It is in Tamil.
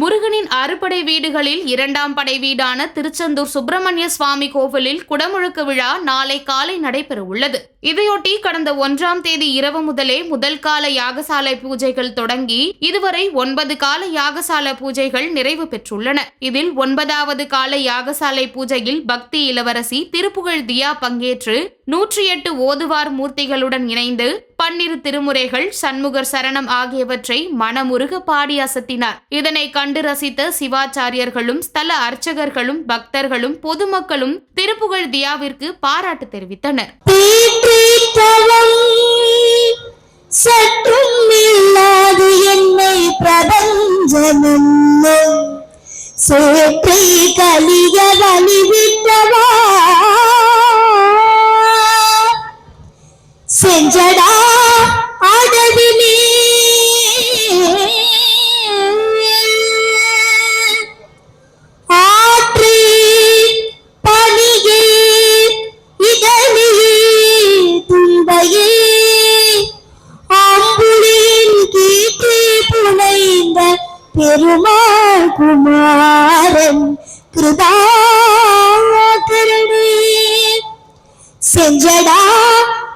முருகனின் அறுபடை வீடுகளில் இரண்டாம் படை வீடான திருச்செந்தூர் சுப்பிரமணிய சுவாமி கோவிலில் குடமுழுக்கு விழா நாளை காலை நடைபெற உள்ளது. இதையொட்டி கடந்த ஒன்றாம் தேதி இரவு முதலே முதல் கால யாகசாலை பூஜைகள் தொடங்கி இதுவரை ஒன்பது கால யாகசால பூஜைகள் நிறைவு பெற்றுள்ளன. இதில் ஒன்பதாவது கால யாகசாலை பூஜையில் பக்தி இளவரசி திருப்புகழ் தியா பங்கேற்று நூற்றி எட்டு ஓதுவார் மூர்த்திகளுடன் இணைந்து பன்னிரு திருமுறைகள் சண்முகர் சரணம் ஆகியவற்றை மனமுருக பாடி அசத்தினார். இதனை கண்டு ரசித்த சிவாச்சாரியர்களும் ஸ்தல அர்ச்சகர்களும் பக்தர்களும் பொதுமக்களும் திருப்புகழ் தியாவிற்கு பாராட்டு தெரிவித்தனர். சற்றும் இல்லாது என்னை பிரபஞ்சமென்னும் சேற்றை கலிய நெஞ்சடா அடவினே ஆற்றி பணியே இதழியே துன்பையே. அம்புலின் கீற்றி புனைந்த பெருமாள் குமாரன் கிருதாகரணே செஞ்சடா